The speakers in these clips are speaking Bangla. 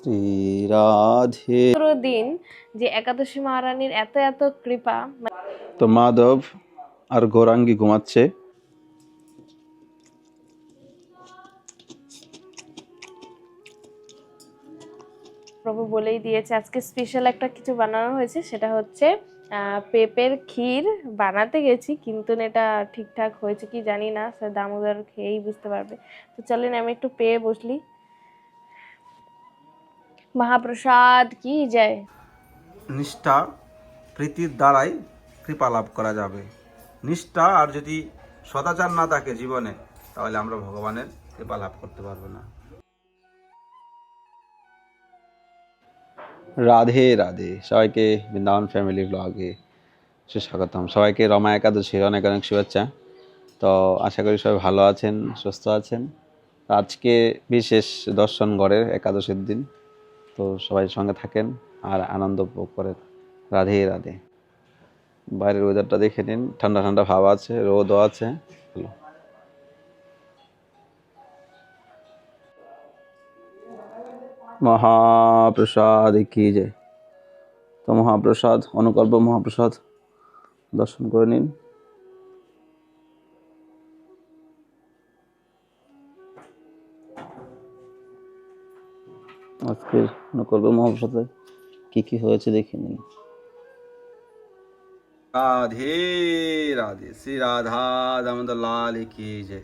শ্রী রাধে দিন যে একাদশী মহারানীর এত এত কৃপা তো মাধব আর গৌরাঙ্গী ঘুমাচ্ছে। প্রভু বলেই দিয়েছে আজকে স্পেশাল একটা কিছু বানানো হয়েছে সেটা হচ্ছে আহ, পেঁপের ক্ষীর বানাতে গেছি কিন্তু এটা ঠিকঠাক হয়েছে কি জানি না দামোদর খেয়েই বুঝতে পারবে। তো চলেন আমি একটু পেয়ে বসলি। মহাপ্রসাদ কি যায় নিষ্ঠা প্রীতির দ্বারাই কৃপা লাভ করা যাবে। নিষ্ঠা আর যদি সদাচার না থাকে জীবনে তাহলে আমরা ভগবানের কৃপা লাভ করতে পারব না। রাধে রাধে। সবাইকে বৃন্দাবন ফ্যামিলি ব্লগে সুস্বাগতম। সবাইকে রমা একাদশীর অনেক অনেক শুভেচ্ছা। তো আশা করি সবাই ভালো আছেন সুস্থ আছেন। আজকে বিশেষ দর্শন গড়ের একাদশীর দিন। তো সবাই সঙ্গে থাকেন আর আনন্দ উপভোগ করেন রাধে রাধে। বাইরের ওয়েদারটা দেখে নিন, ঠান্ডা ঠান্ডা ভাব আছে, রোদও আছে। মহাপ্রসাদ কি যে? তো মহাপ্রসাদ, অনুকল্প মহাপ্রসাদ, দর্শন করে নিন। আজকের অনুকল্প মহাপ্রসাদে কি কি হয়েছে দেখে নিন রাধে রাধে শ্রী রাধা दामोदर लाल की जय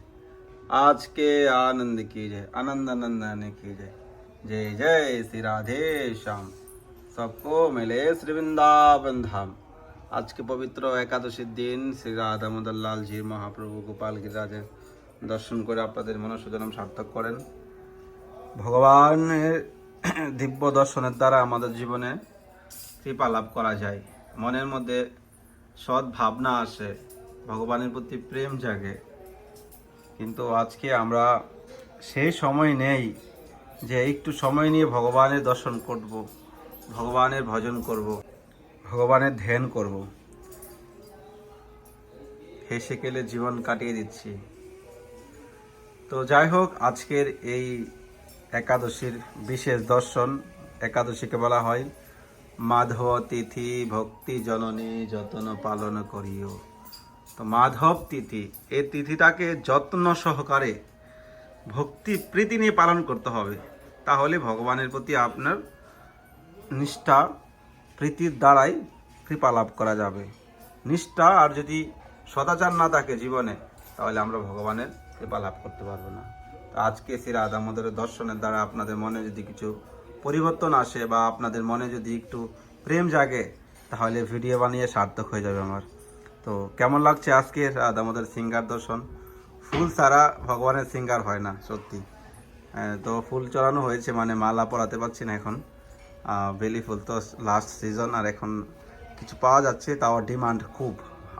आज के आनंद की जय आनंद नंदन की जय जय जय श्री राधे श्याम सबको मिले श्री वृंदावन धाम আজকে পবিত্র একাদশীর দিন শ্রী রাধা দামোদর লাল জি মহাপ্রভু গোপাল গিরিরাজের দর্শন করে আপনাদের মনসুজনম সার্থক করেন ভগবানের দিব্য দর্শনের দ্বারা আমাদের জীবনে কৃপা লাভ করা যায়। মনের মধ্যে সৎ ভাবনা আসে, ভগবানের প্রতি প্রেম জাগে। কিন্তু আজকে আমরা সেই সময় নেই যে একটু সময় নিয়ে ভগবানের দর্শন করব, ভগবানের ভজন করব, ভগবানের ধ্যান করব। হেসে খেলে জীবন কাটিয়ে দিচ্ছি। তো যাই হোক, আজকের এই একাদশীর বিশেষ দর্শন একাদশীকে বলা হয়, মাধব তিথি ভক্তি জননী যত্ন পালন করিও। তো মাধব তিথি, এই তিথিটাকে যত্ন সহকারে ভক্তি প্রীতি নিয়ে পালন করতে হবে। তাহলে ভগবানের প্রতি আপনার নিষ্ঠা, প্রীতির দ্বারাই কৃপা লাভ করা যাবে। নিষ্ঠা আর যদি সদাচার না থাকে জীবনে, তাহলে আমরা ভগবানের কৃপা লাভ করতে পারব না। আজকে রাধা আমাদের দর্শনের দ্বারা আপনাদের মনে যদি কিছু পরিবর্তন আসে বা আপনাদের মনে যদি একটু প্রেম জাগে, তাহলে ভিডিও বানিয়ে সার্থক হয়ে যাবে আমার। তো কেমন লাগছে আজকে আমাদের সিঙ্গার দর্শন? ফুল ছাড়া ভগবানের সিঙ্গার হয় না, সত্যি। তো ফুল চড়ানো হয়েছে মানে মালা পরাতে পারছি না এখন। বেলি ফুল তো লাস্ট সিজন আর এখন কিছু পাওয়া যাচ্ছে, তাও ডিমান্ড খুব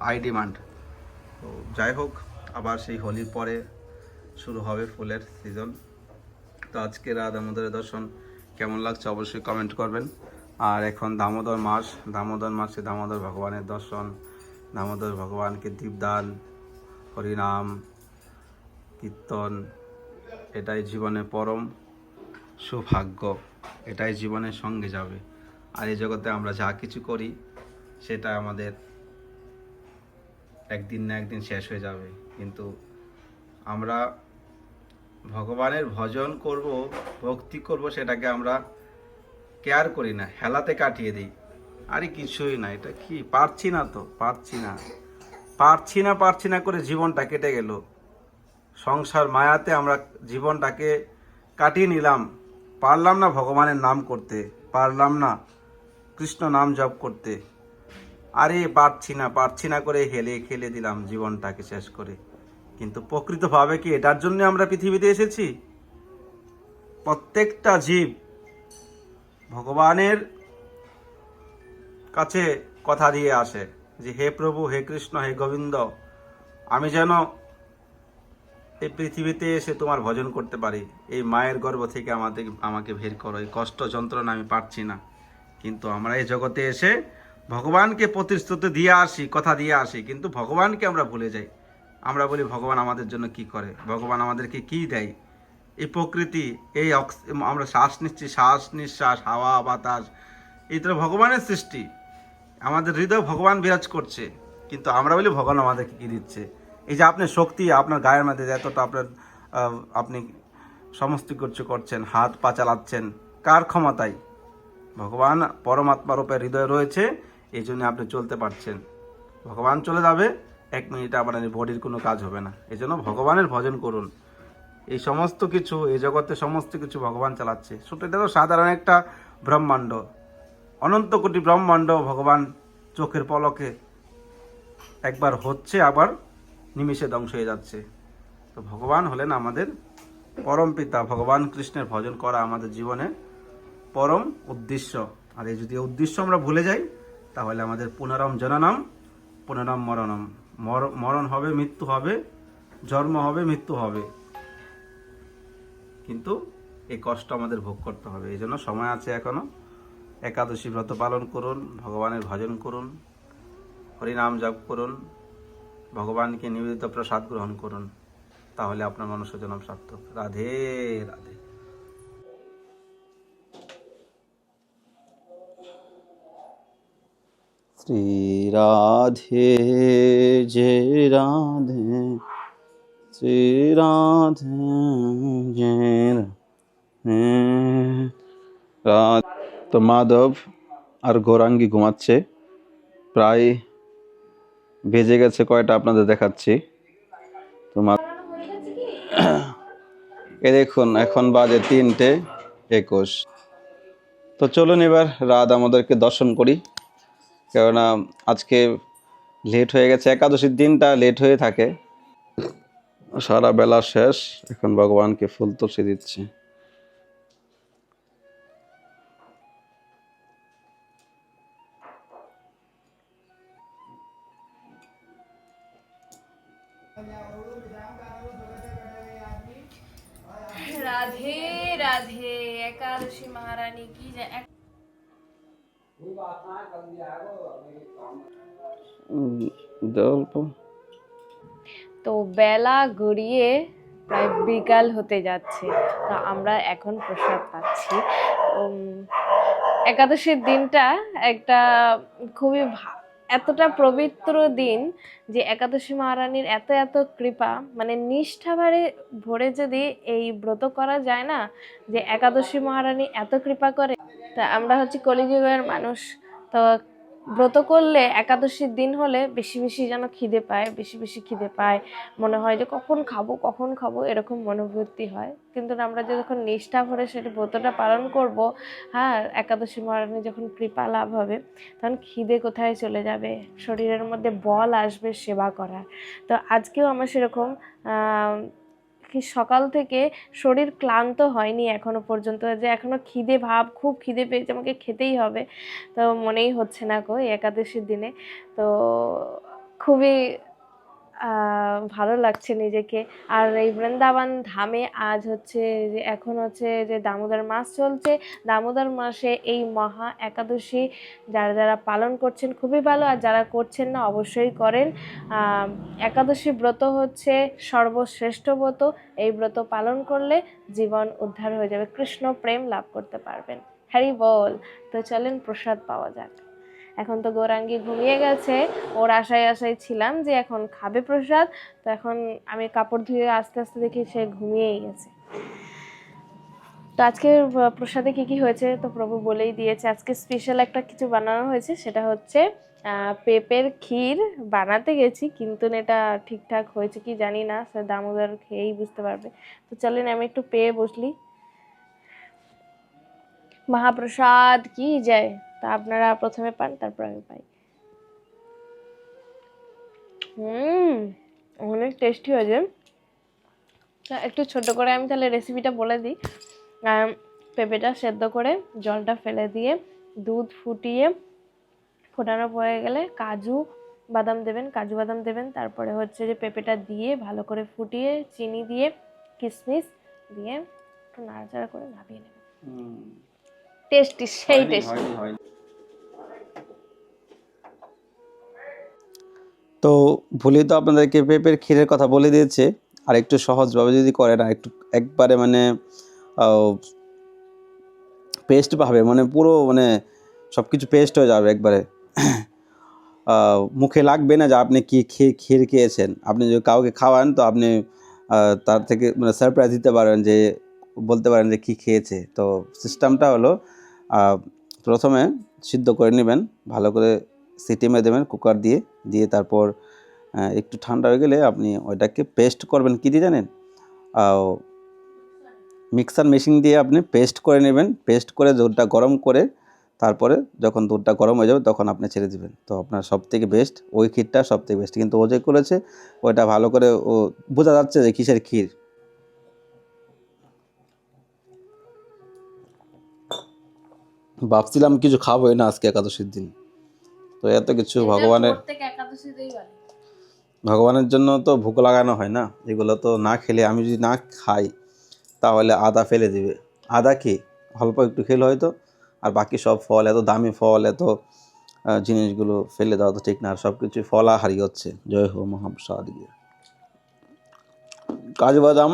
হাই ডিমান্ড তো যাই হোক, আবার সেই হোলির পরে শুরু হবে ফুলের সিজন তো আজকে রাত আমাদের দর্শন কেমন লাগছে অবশ্যই কমেন্ট করবেন। আর এখন দামোদর মাস। দামোদর মাসে দামোদর ভগবানের দর্শন। দামোদর ভগবানকে দীপদান, হরিনাম, কীর্তন, এটাই জীবনে পরম সৌভাগ্য। এটাই জীবনের সঙ্গে যাবে। আর এই জগতে আমরা যা কিছু করি, সেটা আমাদের একদিন না একদিন শেষ হয়ে যাবে। কিন্তু আমরা ভগবানের ভজন করব, ভক্তি করব, সেটাকে আমরা কেয়ার করি না, হেলাতে কাটিয়ে দিই। আরে কিছুই না, এটা কি? পারছি না তো, পারছি না। পারছি না পারছি না করে জীবনটা কেটে গেল। সংসার মায়াতে আমরা জীবনটাকে কাটিয়ে নিলাম। পারলাম না ভগবানের নাম করতে, পারলাম না কৃষ্ণ নাম জপ করতে। আরে পারছি না পারছি না করে হেলে খেলে দিলাম জীবনটাকে শেষ করে। কিন্তু প্রকৃতভাবে কি এটার জন্য আমরা পৃথিবীতে এসেছি? প্রত্যেকটা জীব ভগবানের কাছে কথা দিয়ে আসে যে, হে প্রভু, হে কৃষ্ণ, হে গোবিন্দ, আমি যেন এই পৃথিবীতে এসে তোমার ভজন করতে পারি। এই মায়ের গর্ভ থেকে আমাদের, আমাকে বের করো। এই কষ্ট যন্ত্রণা আমি পারছি না। কিন্তু আমরা এই জগতে এসে ভগবানকে প্রতিশ্রুতি দিয়ে আসি, কথা দিয়ে আসি, কিন্তু ভগবানকে আমরা ভুলে যাই। আমরা বলি ভগবান আমাদের জন্য কি করে? ভগবান আমাদেরকে কি দেয়? এই প্রকৃতি, এই আমরা শ্বাস নিচ্ছি, শ্বাস নিঃশ্বাস, হাওয়া, বাতাস, এই তো ভগবানের সৃষ্টি। আমাদের হৃদয় ভগবান বিরাজ করছে, কিন্তু আমরা বলি ভগবান আমাদেরকে কি দিচ্ছে? এই যে আপনার শক্তি, আপনার গায়ের মধ্যে এতটা আপনার আপনি সমস্ত কিছু করছেন, হাত পা চালাচ্ছেন, কার ক্ষমতায়? ভগবান পরমাত্মা রূপে হৃদয় রয়েছে, এই জন্য আপনি চলতে পারছেন। ভগবান চলে যাবে এক মিনিটে আপনার বডির কোনো কাজ হবে না। এই জন্য ভগবানের ভজন করুন। এই সমস্ত কিছু, এই জগতে সমস্ত কিছু ভগবান চালাচ্ছে। ছোট এটা তো সাধারণ একটা ব্রহ্মাণ্ড। অনন্ত কোটি ব্রহ্মাণ্ড ভগবান চোখের পলকে একবার হচ্ছে, আবার নিমিষে ধ্বংস হয়ে যাচ্ছে। তো ভগবান হলেন আমাদের পরম পিতা। ভগবান কৃষ্ণের ভজন করা আমাদের জীবনে পরম উদ্দেশ্য। আর এই যদি উদ্দেশ্য আমরা ভুলে যাই, তাহলে আমাদের পুনরম জননম, পুনরম মরণম। মর- মরণ হবে, মৃত্যু হবে, জন্ম হবে, মৃত্যু হবে। কিন্তু এই কষ্ট আমাদের ভোগ করতে হবে। এই জন্য সময় আছে এখনও। একাদশী ব্রত পালন করুন, ভগবানের ভজন করুন, হরিনাম জপ করুন, ভগবানকে নিবেদিত প্রসাদ গ্রহণ করুন, তাহলে আপনার মনুষ্য জন্ম সার্থক। রাধে রাধে। শ্রী রাধে জয় রাধে শ্রী রাধে। রা- তো মাধব আর গৌরাঙ্গী ঘুমাচ্ছে। প্রায় বেজে গেছে কয়টা আপনাদের দেখাচ্ছি। তো এ দেখুন, এখন বাজে তিনটে একুশ। তো চলুন এবার রাত আমাদেরকে দর্শন করি। কেননা আজকে লেট হয়ে গেছে, একাদশীর দিনটা লেট হয়ে থাকে। সারা বেলা শেষ, এখন ভগবানকে ফুল তুলসী দিচ্ছে। রাধে রাধে, একাদশী মহারানী, কি তো বেলা ঘুরিয়ে প্রায় বিকাল হতে যাচ্ছে। তো আমরা এখন প্রসাদ পাচ্ছি। একাদশীর দিনটা একটা খুবই এতটা পবিত্র দিন যে একাদশী মহারানীর এত এত কৃপা মানে নিষ্ঠাভারে ভরে যদি এই ব্রত করা যায় না যে একাদশী মহারানী এত কৃপা করে, তা আমরা হচ্ছে কলিযুগের মানুষ, তো ব্রত করলে একাদশীর দিন হলে বেশি বেশি যেন খিদে পায়, বেশি বেশি খিদে পায়। মনে হয় যে কখন খাব কখন খাব এরকম মনোবৃত্তি হয়। কিন্তু আমরা যখন নিষ্ঠা ভরে সেটা ব্রতটা পালন করব হ্যাঁ একাদশী মহারানী যখন কৃপা লাভ হবে, তখন খিদে কোথায় চলে যাবে? শরীরের মধ্যে বল আসবে সেবা করার। তো আজকেও আমার সেরকম সকাল থেকে শরীর ক্লান্ত হয়নি এখনও পর্যন্ত, যে এখনও খিদে ভাব, খুব খিদে পেয়েছে, আমাকে খেতেই হবে। তো মনেই হচ্ছে না গো একাদশীর দিনে। তো খুবই ভালো লাগছে নিজেকে। আর এই বৃন্দাবন ধামে আজ হচ্ছে যে এখন হচ্ছে যে দামোদর মাস চলছে। দামোদর মাসে এই মহা একাদশী যারা যারা পালন করছেন খুবই ভালো। আর যারা করছেন না, অবশ্যই করেন। একাদশী ব্রত হচ্ছে সর্বশ্রেষ্ঠ ব্রত। এই ব্রত পালন করলে জীবন উদ্ধার হয়ে যাবে। কৃষ্ণ প্রেম লাভ করতে পারবেন। হ্যারি বল। তো চলেন প্রসাদ পাওয়া যাক। এখন তো গৌরাঙ্গী ঘুমিয়ে গেছে। ওর আশায় আশায় ছিলাম যে এখন খাবে প্রসাদ। তো এখন আমি কাপড় ধুয়ে আস্তে আস্তে দেখি সে ঘুমিয়েই গেছে। তো আজকে প্রসাদে কি কি হয়েছে তো প্রভু বলেই দিয়েছে। আজকে স্পেশাল একটা কিছু বানানো হয়েছে। সেটা হচ্ছে পেঁপের ক্ষীর বানাতে গেছি, কিন্তু এটা ঠিকঠাক হয়েছে কি জানি না। সে দামোদর খেয়েই বুঝতে পারবে। তো চলেন আমি একটু পেয়ে বসলি। মহাপ্রসাদ, কি যায় তা আপনারা প্রথমে পান, তারপর আমি পাই। হুম, অনেক টেস্টি হয়েছে। একটু ছোট করে আমি তাহলে রেসিপিটা বলে দিই। পেঁপেটা সেদ্ধ করে জলটা ফেলে দিয়ে দুধ ফুটিয়ে ফোটানো পড়ে গেলে কাজু বাদাম দেবেন, কাজু বাদাম দেবেন, তারপরে হচ্ছে যে পেঁপেটা দিয়ে ভালো করে ফুটিয়ে চিনি দিয়ে কিশমিশ দিয়ে একটু নাড়াচাড়া করে নামিয়ে নেবেন। টেস্টি সেই টেস্টি তো ভুলি তো আপনাদেরকে পেঁপের ক্ষীরের কথা বলে দিয়েছে আর একটু সহজভাবে যদি করেন আর একটু একবারে মানে পেস্ট পাবে মানে পুরো মানে সব কিছু পেস্ট হয়ে যাবে একবারে। মুখে লাগবে না যে আপনি কি খেয়ে ক্ষীর খেয়েছেন। আপনি যদি কাউকে খাওয়ান তো আপনি তার থেকে মানে সারপ্রাইজ দিতে পারেন যে বলতে পারেন যে কী খেয়েছে। তো সিস্টেমটা হলো প্রথমে সিদ্ধ করে নেবেন, ভালো করে সিটি মেরে দেবেন কুকার দিয়ে দিয়ে তারপর একটু ঠান্ডা হয়ে গেলে আপনি ওইটাকে পেস্ট করবেন। কী দিয়ে জানেন? মিক্সার মেশিন দিয়ে আপনি পেস্ট করে নেবেন। পেস্ট করে দুধটা গরম করে তারপরে যখন দুধটা গরম হয়ে যাবে তখন আপনি ছেড়ে দেবেন। তো আপনার সব থেকে বেস্ট ওই ক্ষীরটা সব থেকে বেস্ট কিন্তু ও যে করেছে, ওইটা ভালো করে ও, বোঝা যাচ্ছে যে কিসের ক্ষীর। ভাবছিলাম কিছু খাবোই না আজকে একাদশীর দিন। তো এত কিছু ভগবানের ভগবানের জন্য তো ভোগ লাগানো হয় না এগুলো তো না খেলে আমি যদি না খাই তাহলে আদা ফেলে দিবে। আদা কি? অল্প একটু খেলে হয়তো আর বাকি সব ফল এত দামি ফল এত জিনিসগুলো ফেলে দেওয়া তো ঠিক না আর সব কিছু ফলাহারি হচ্ছে। জয় হো মহাপ্রসাদ। গিয়ে কাজু বাদাম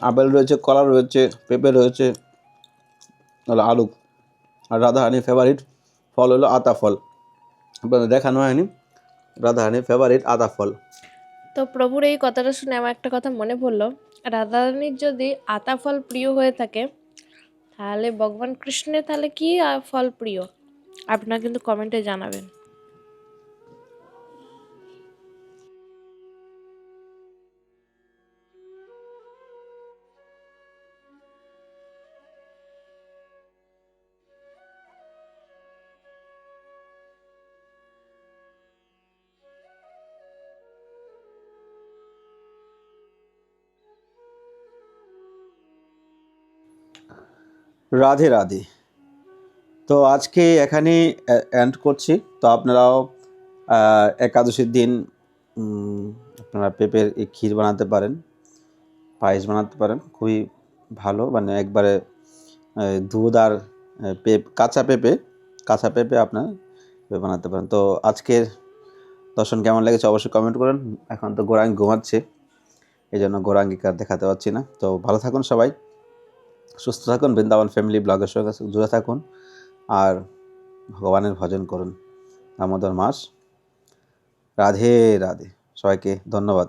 আপেল রয়েছে কলা রয়েছে পেঁপে রয়েছে হলো আলু আর রাধাহানির ফেভারিট ফল হলো আতা ফল। আপনাদের দেখানো হয়নি। রাধাহানির ফেভারিট আতা ফল। তো প্রভুর এই কথাটা শুনে আমার একটা কথা মনে পড়ল। রাধারানীর যদি আতা ফল প্রিয় হয়ে থাকে, তাহলে ভগবান কৃষ্ণের তাহলে কি ফল প্রিয়? আপনারা কিন্তু কমেন্টে জানাবেন। রাধে রাধে। তো আজকে এখানে এন্ড করছি। তো আপনারাও একাদশীর দিন আপনারা পেঁপের এই ক্ষীর বানাতে পারেন, পায়েস বানাতে পারেন, খুবই ভালো। মানে একবারে দুধ আর পেঁপ, কাঁচা পেঁপে কাঁচা পেঁপে আপনার বানাতে পারেন। তো আজকের দর্শন কেমন লেগেছে অবশ্যই কমেন্ট করেন। এখন তো গোরাঙ্গি ঘুমাচ্ছে এই জন্য গোরাঙ্গিকে আর দেখাতে পারছি না। তো ভালো থাকুন সবাই। সুস্থ থাকুন, বৃন্দাবন ফ্যামিলি ব্লগের সঙ্গে জুড়ে থাকুন আর ভগবানের ভজন করুন। দামোদর মাস। রাধে রাধে। সবাইকে ধন্যবাদ।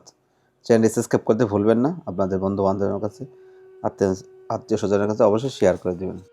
চ্যানেলটি সাবস্ক্রাইব করতে ভুলবেন না। আপনাদের বন্ধু বান্ধবের কাছে, আত্মীয় আত্মীয় স্বজনের কাছে অবশ্যই শেয়ার করে দেবেন।